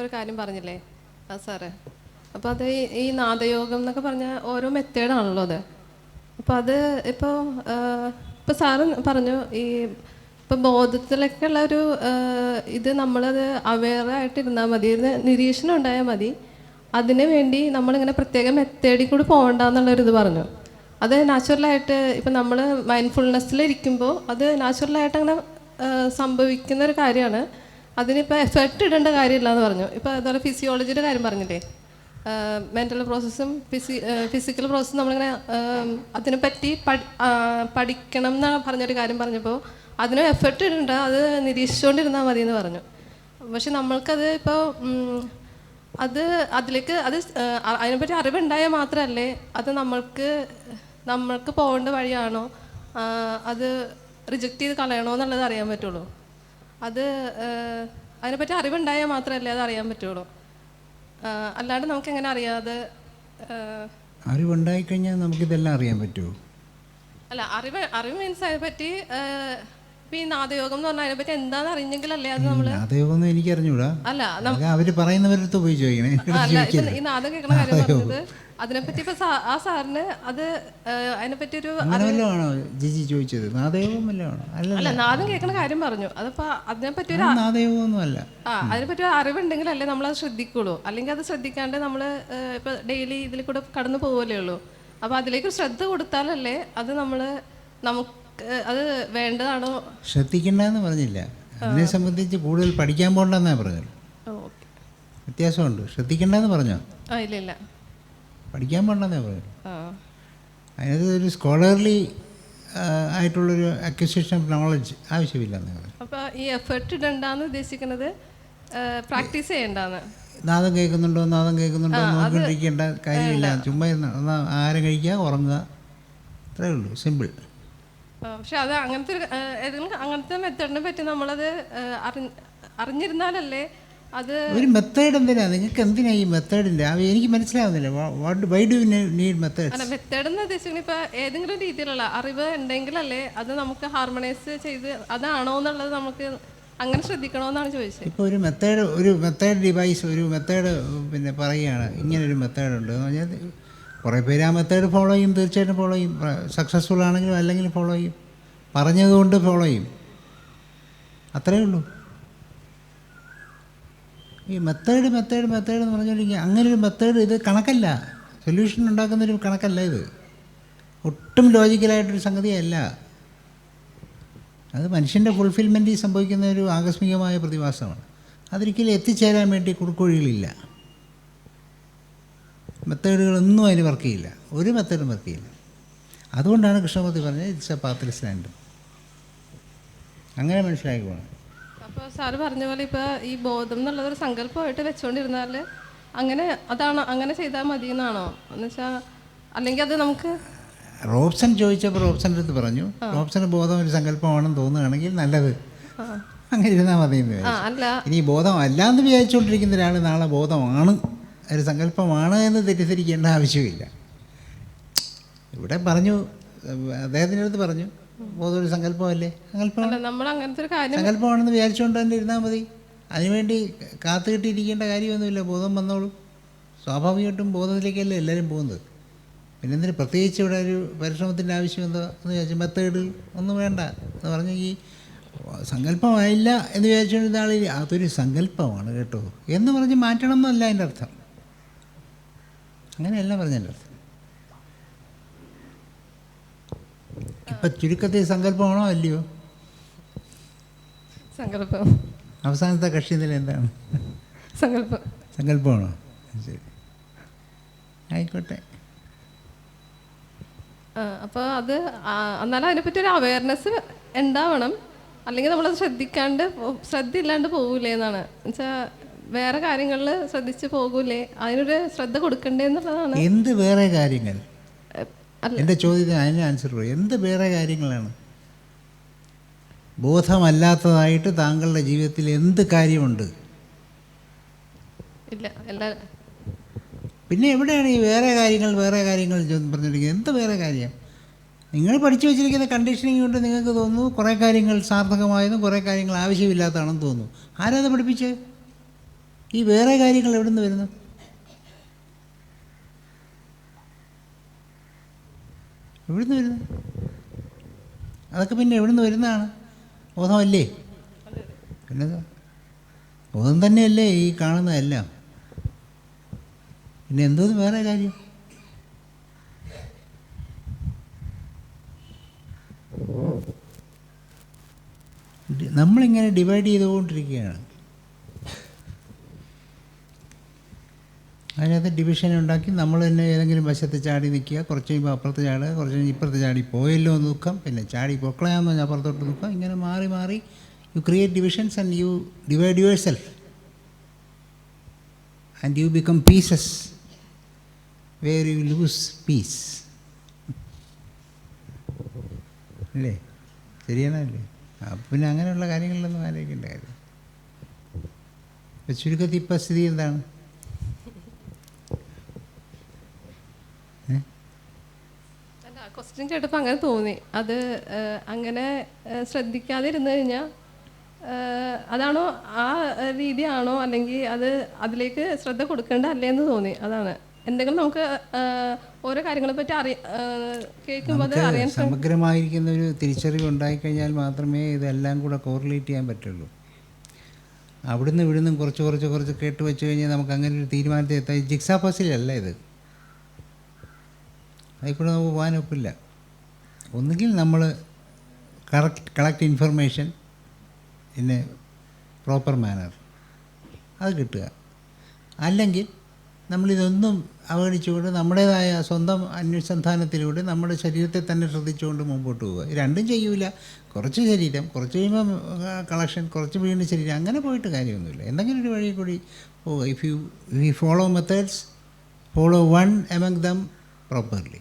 ഒരു കാര്യം പറഞ്ഞില്ലേ? ആ സാറേ. അപ്പോൾ അത് ഈ- നാദയോഗം എന്നൊക്കെ പറഞ്ഞ ഓരോ മെത്തേഡാണല്ലോ അത്. അപ്പോൾ അത് ഇപ്പോൾ ഇപ്പോൾ സാറ് പറഞ്ഞു ഈ ഇപ്പം ബോധത്തിലൊക്കെ ഉള്ള ഒരു ഇത് നമ്മളത് അവെയറായിട്ടിരുന്നാൽ മതി. നിരീക്ഷണം ഉണ്ടായാൽ മതി. അതിനു വേണ്ടി നമ്മളിങ്ങനെ പ്രത്യേകം മെത്തേഡിൽ കൂടി പോകണ്ടെന്നുള്ളൊരു ഇത് പറഞ്ഞു. അത് നാച്ചുറലായിട്ട് ഇപ്പം നമ്മൾ മൈൻഡ്ഫുൾനെസ്സിലിരിക്കുമ്പോൾ അത് നാച്ചുറലായിട്ട് അങ്ങനെ സംഭവിക്കുന്ന ഒരു കാര്യമാണ്. അതിനിപ്പോൾ എഫർട്ട് ഇടേണ്ട കാര്യമില്ല എന്ന് പറഞ്ഞു. ഇപ്പോൾ അതുപോലെ ഫിസിയോളജിയുടെ കാര്യം പറഞ്ഞില്ലേ? മെന്റൽ പ്രോസസ്സും ഫിസി ഫിസിക്കൽ പ്രോസസ്സും നമ്മളിങ്ങനെ അതിനെപ്പറ്റി പഠി പഠിക്കണം എന്നാണ് പറഞ്ഞൊരു കാര്യം പറഞ്ഞപ്പോൾ അതിന് എഫർട്ട് ഇടണ്ട അത് നിരീക്ഷിച്ചുകൊണ്ടിരുന്നാൽ മതി എന്ന് പറഞ്ഞു. പക്ഷെ നമ്മൾക്കത് ഇപ്പോൾ അത് അതിലേക്ക് അത് അതിനെപ്പറ്റി അറിവുണ്ടായാൽ മാത്രമല്ലേ അത് നമ്മൾക്ക് നമ്മൾക്ക് പോകേണ്ട വഴിയാണോ? അത് റിജക്റ്റ് ചെയ്ത് കളയണോ എന്നുള്ളത് അറിയാൻ പറ്റുള്ളൂ. അത് അതിനെപ്പറ്റി അറിവുണ്ടായാൽ മാത്രമല്ലേ അത് അറിയാൻ പറ്റുള്ളൂ. അല്ലാണ്ട് നമുക്ക് എങ്ങനെ അറിയാതെ കഴിഞ്ഞാൽ അറിവുണ്ടായിക്കഴിഞ്ഞാൽ നമുക്കിതെല്ലാം അറിയാൻ പറ്റുമോ? അല്ല അറിവ് അറിവ് മീൻസ് അതിനെപ്പറ്റി ഈ നാദയോഗം എന്ന് പറഞ്ഞാൽ അതിനെപ്പറ്റി എന്താണെന്ന് അറിഞ്ഞെങ്കിലല്ലേ അത് എനിക്ക് അറിഞ്ഞൂടാ അല്ല അവർ പറയുന്നവരടുത്ത് പോയി ചോദിക്കണേ. ഈ നാദം കേൾക്കണ കാര്യം പറഞ്ഞത് അതിനെപ്പറ്റി ഇപ്പൊ ആ സാറിന് അത് അതിനെപ്പറ്റി ഒരു അങ്ങനെ വല്ലതും ആണോ ജിജി ചോദിച്ചത്? വല്ലതും അല്ല നാദം കേൾക്കുന്ന കാര്യം പറഞ്ഞു. അതപ്പോ അതിനെപ്പറ്റി ഒരു നാദയോഗം ആ അതിനെപ്പറ്റി ഒരു അറിവുണ്ടെങ്കിലല്ലേ നമ്മൾ അത് ശ്രദ്ധിക്കുള്ളൂ. അല്ലെങ്കിൽ അത് ശ്രദ്ധിക്കാണ്ട് നമ്മൾ ഇപ്പൊ ഡെയിലി ഇതിൽ കൂടെ കടന്നു പോവല്ലേ ഉള്ളൂ. അപ്പൊ അതിലേക്ക് ശ്രദ്ധ കൊടുത്താലല്ലേ അത് നമ്മൾ നമുക്ക് അത് വേണ്ടതാണോ? ശ്രദ്ധിക്കണ്ടെന്ന് പറഞ്ഞില്ല. അതിനെ സംബന്ധിച്ച് കൂടുതൽ പഠിക്കാൻ പോകണ്ടെന്നാ പറഞ്ഞത്. വ്യത്യാസമുണ്ട്. ശ്രദ്ധിക്കണ്ടെന്ന് പറഞ്ഞോ? ആ ഇല്ല ഇല്ല. പഠിക്കാൻ പാടില്ലെന്നേ പറഞ്ഞത് ആ. അതിനകത്ത് ഒരു സ്കോളർലി ആയിട്ടുള്ളൊരു അക്വിസിഷൻ ഓഫ് നോളജ് ആവശ്യമില്ലെന്ന് പറഞ്ഞു അപ്പൊ ഈ എഫേർട്ട് ഇടണ്ടെന്ന് ഉദ്ദേശിക്കുന്നത് പ്രാക്ടീസ് ചെയ്യണ്ടെന്ന്? നാദം കേൾക്കുന്നുണ്ടോ നാദം കേൾക്കുന്നുണ്ടോ നോക്കിക്കേണ്ട നോക്കിക്കൊണ്ടിരിക്കേണ്ട കാര്യമില്ല. ചുമ്മാ ഇരുന്ന് ആഹാരം കഴിക്കുക ഉറങ്ങുക അത്രേ ഉള്ളൂ. സിമ്പിൾ പക്ഷെ അത് അങ്ങനത്തെ ഒരു ഏതെങ്കിലും അങ്ങനത്തെ മെത്തേഡിനെ പറ്റി നമ്മളത് അറിഞ്ഞിരുന്നാലല്ലേ അത് ഒരു മെത്തേഡ് എന്തിനാ? നിങ്ങൾക്ക് എന്തിനാ ഈ മെത്തേഡിന്റെ എനിക്ക് മനസ്സിലാവുന്നില്ല. വാട്ട് വൈ ഡു നീഡ് അല്ല മെത്തേഡ് എന്ന് ഉദ്ദേശിക്കുന്നത് ഇപ്പൊ ഏതെങ്കിലും രീതിയിലുള്ള അറിവ് ഉണ്ടെങ്കിലല്ലേ അത് നമുക്ക് ഹാർമണൈസ് ചെയ്ത് അതാണോ എന്നുള്ളത് നമുക്ക് അങ്ങനെ ശ്രദ്ധിക്കണോന്നാണ് ചോദിച്ചത്. ഇപ്പോൾ ഒരു മെത്തേഡ് ഒരു മെത്തേഡ് ഡിവൈസ് ഒരു മെത്തേഡ് പിന്നെ പറയുകയാണ്. ഇങ്ങനെ ഒരു മെത്തേഡ് ഉണ്ട് എന്ന് പറഞ്ഞാൽ കുറേ പേര് ആ മെത്തേഡ് ഫോളോ ചെയ്യും. തീർച്ചയായിട്ടും ഫോളോ ചെയ്യും. സക്സസ്ഫുൾ ആണെങ്കിലും അല്ലെങ്കിൽ ഫോളോ ചെയ്യും. പറഞ്ഞതുകൊണ്ട് ഫോളോ ചെയ്യും. അത്രയേ ഉള്ളൂ. ഈ മെത്തേഡ് മെത്തേഡ് മെത്തേഡ് എന്ന് പറഞ്ഞുകൊണ്ടിരിക്കുക അങ്ങനെ ഒരു മെത്തേഡ് ഇത് കണക്കല്ല. സൊല്യൂഷൻ ഉണ്ടാക്കുന്നൊരു കണക്കല്ല ഇത്. ഒട്ടും ലോജിക്കലായിട്ടൊരു സംഗതിയല്ല. അത് മനുഷ്യന്റെ ഫുൾഫിൽമെന്റിൽ സംഭവിക്കുന്ന ഒരു ആകസ്മികമായ പ്രതിഭാസമാണ്. അതൊരിക്കലും എത്തിച്ചേരാൻ വേണ്ടി കുറുക്കുവഴികളില്ല മെത്തേഡുകളൊന്നും അതിന് വർക്ക് ചെയ്യില്ല. ഒരു മെത്തേഡും വർക്ക് ചെയ്യില്ല. അതുകൊണ്ടാണ് കൃഷ്ണമൂർത്തി പറഞ്ഞത് ഇറ്റ്സ് എ പാത്ത്ലെസ് ലാൻഡ് അങ്ങനെ മനസ്സിലാക്കിക്കോണം അപ്പോൾ സാറ് പറഞ്ഞ പോലെ ഇപ്പോൾ ഈ ബോധം എന്നുള്ളത് ഒരു സങ്കല്പമായിട്ട് വെച്ചുകൊണ്ടിരുന്നാൽ അങ്ങനെ അതാണ് അങ്ങനെ ചെയ്താൽ മതി എന്നാണോ എന്ന് വെച്ചാൽ അല്ലെങ്കിൽ അത് നമുക്ക് റോബ്സൺ ചോദിച്ചപ്പോൾ റോബ്സന്റെ അടുത്ത് പറഞ്ഞു റോബ്സന് ബോധം ഒരു സങ്കല്പമാണെന്ന് തോന്നുകയാണെങ്കിൽ നല്ലത്. അങ്ങനെ ഇരുന്നാൽ മതി ഇനി ബോധം അല്ലാന്ന് വിചാരിച്ചുകൊണ്ടിരിക്കുന്ന ഒരാൾ നാളെ ബോധമാണ് ഒരു സങ്കല്പമാണ് എന്ന് തെറ്റിദ്ധരിക്കേണ്ട ആവശ്യമില്ല. ഇവിടെ പറഞ്ഞു അദ്ദേഹത്തിന്റെ അടുത്ത് പറഞ്ഞു ബോധം ഒരു സങ്കല്പമല്ലേ സങ്കല്പമാണ് നമ്മൾ അങ്ങനത്തെ ഒരു കാര്യം സങ്കല്പമാണെന്ന് വിചാരിച്ചുകൊണ്ട് തന്നെ ഇരുന്നാൽ മതി. അതിനുവേണ്ടി കാത്തുകെട്ടിയിരിക്കേണ്ട കാര്യമൊന്നുമില്ല. ബോധം വന്നോളും. സ്വാഭാവികമായിട്ടും ബോധത്തിലേക്കല്ലേ എല്ലാവരും പോകുന്നത്? പിന്നെ എന്തിന് പ്രത്യേകിച്ച് ഇവിടെ ഒരു പരിശ്രമത്തിന്റെ ആവശ്യം എന്തോ എന്ന് വിചാരിച്ചു മെത്തേഡ് ഒന്നും വേണ്ട എന്ന് പറഞ്ഞെങ്കിൽ ഈ സങ്കല്പമായില്ല എന്ന് വിചാരിച്ചുകൊണ്ട് ആൾ അതൊരു സങ്കല്പമാണ് കേട്ടോ. എന്ന് പറഞ്ഞ് മാറ്റണം എന്നല്ല അതിന്റെ അർത്ഥം. അങ്ങനെയല്ല പറഞ്ഞതിന്റെ അർത്ഥം. ഇപ്പം ചുരുക്കത്തിൽ സങ്കല്പമാണോ അല്ലയോ? സങ്കല്പം. അവസാനത്തെ കക്ഷി നില എന്താണ്? സങ്കല്പം. സങ്കല്പമാണോ? ശരി. ആയിക്കോട്ടെ. അപ്പോൾ അത് എന്നാലും അതിനെപ്പറ്റി ഒരു അവയർനെസ് ഉണ്ടാവണം. അല്ലെങ്കിൽ നമ്മളത് ശ്രദ്ധിക്കാണ്ട് ശ്രദ്ധ ഇല്ലാണ്ട് പോകൂലേ എന്നാണ്. എന്നുവെച്ചാൽ വേറെ കാര്യങ്ങളിൽ ശ്രദ്ധിച്ച് പോകൂലേ? അതിനൊരു ശ്രദ്ധ കൊടുക്കണ്ടേ എന്നുള്ളതാണ്. എന്ത് വേറെ കാര്യങ്ങൾ? എന്റെ ചോദ്യത്തിന് അതിന് ആൻസർ പറയും. എന്ത് വേറെ കാര്യങ്ങളാണ്? ബോധമല്ലാത്തതായിട്ട് താങ്കളുടെ ജീവിതത്തിൽ എന്ത് കാര്യമുണ്ട്? പിന്നെ എവിടെയാണ് ഈ വേറെ കാര്യങ്ങൾ വേറെ കാര്യങ്ങൾ പറഞ്ഞിരിക്കുന്നത്? എന്ത് വേറെ കാര്യം? നിങ്ങൾ പഠിച്ചു വെച്ചിരിക്കുന്ന കണ്ടീഷനിങ് കൊണ്ട് നിങ്ങൾക്ക് തോന്നുന്നു കുറേ കാര്യങ്ങൾ സാർത്ഥകമായതും കുറേ കാര്യങ്ങൾ ആവശ്യമില്ലാത്തതാണെന്ന് തോന്നുന്നു. ആരാത് പഠിപ്പിച്ച്? ഈ വേറെ കാര്യങ്ങൾ എവിടെ നിന്ന് വരുന്നു? എവിടുന്ന് വരുന്നത്? അതൊക്കെ പിന്നെ എവിടുന്ന് വരുന്നതാണ്? ബോധമല്ലേ? പിന്നെ ബോധം തന്നെയല്ലേ ഈ കാണുന്നതെല്ലാം പിന്നെ എന്തോ വേറെ കാര്യം. നമ്മളിങ്ങനെ ഡിവൈഡ് ചെയ്തുകൊണ്ടിരിക്കുകയാണ്. അതിനകത്ത് ഡിവിഷൻ ഉണ്ടാക്കി നമ്മൾ തന്നെ ഏതെങ്കിലും വശത്ത് ചാടി നിൽക്കുക കുറച്ച് കഴിയുമ്പോൾ അപ്പുറത്ത് ചാടുക കുറച്ച് കഴിഞ്ഞ് ഇപ്പുറത്ത് ചാടി പോയല്ലോ എന്ന് ദുഃഖം പിന്നെ ചാടി പൊക്കളയാന്ന് പറഞ്ഞാൽ അപ്പുറത്തോട്ട് ദുഃഖം ഇങ്ങനെ മാറി മാറി you create divisions and you divide yourself and you become pieces where you lose peace അല്ലേ? ശരിയാണല്ലേ പിന്നെ അങ്ങനെയുള്ള കാര്യങ്ങളിലൊന്നും ആലോചിക്കേണ്ട കാര്യം. ചുരുക്കത്തിൽ ഇപ്പം സ്ഥിതി എന്താണ് അല്ല ക്വസ്റ്റ്യൻ കേട്ടപ്പോൾ അങ്ങനെ തോന്നി. അത് അങ്ങനെ ശ്രദ്ധിക്കാതെ ഇരുന്ന് കഴിഞ്ഞാൽ അതാണോ ആ രീതിയാണോ അല്ലെങ്കിൽ അത് അതിലേക്ക് ശ്രദ്ധ കൊടുക്കേണ്ട അല്ലേ എന്ന് തോന്നി. അതാണ്. എന്തെങ്കിലും നമുക്ക് ഓരോ കാര്യങ്ങളെ പറ്റി അറിയ കേൾക്കുമ്പോൾ അത് അറിയാൻ സമഗ്രമായിരിക്കുന്ന ഒരു തിരിച്ചറിവ് ഉണ്ടായി കഴിഞ്ഞാൽ മാത്രമേ ഇതെല്ലാം കൂടെ കോറിലേറ്റ് ചെയ്യാൻ പറ്റുള്ളൂ. അവിടുന്ന് ഇവിടുന്നും കുറച്ച് കുറച്ച് കുറച്ച് കേട്ട് വെച്ച് കഴിഞ്ഞാൽ നമുക്ക് അങ്ങനെ ഒരു തീരുമാനത്തിൽ എത്താൻ ജിക്സാ പസിലല്ല ഇത്. അതിൽ നമുക്ക് ഒപ്പില്ല ഒന്നുകിൽ നമ്മൾ correct collect information in a proper manner അത് കിട്ടുക. അല്ലെങ്കിൽ നമ്മളിതൊന്നും അവഗണിച്ചുകൊണ്ട് നമ്മുടേതായ സ്വന്തം അന്വേഷണത്തിലൂടെ നമ്മുടെ ശരീരത്തെ തന്നെ ശ്രദ്ധിച്ചുകൊണ്ട് മുമ്പോട്ട് പോവുക. രണ്ടും ചെയ്യൂല. കുറച്ച് ശരീരം കുറച്ച് കഴിയുമ്പോൾ കളക്ഷൻ കുറച്ച് വീണ്ടും ശരീരം അങ്ങനെ പോയിട്ട് കാര്യമൊന്നുമില്ല. എന്തെങ്കിലും ഒരു വഴി കൂടി പോവുക. If you you follow methods follow one among them properly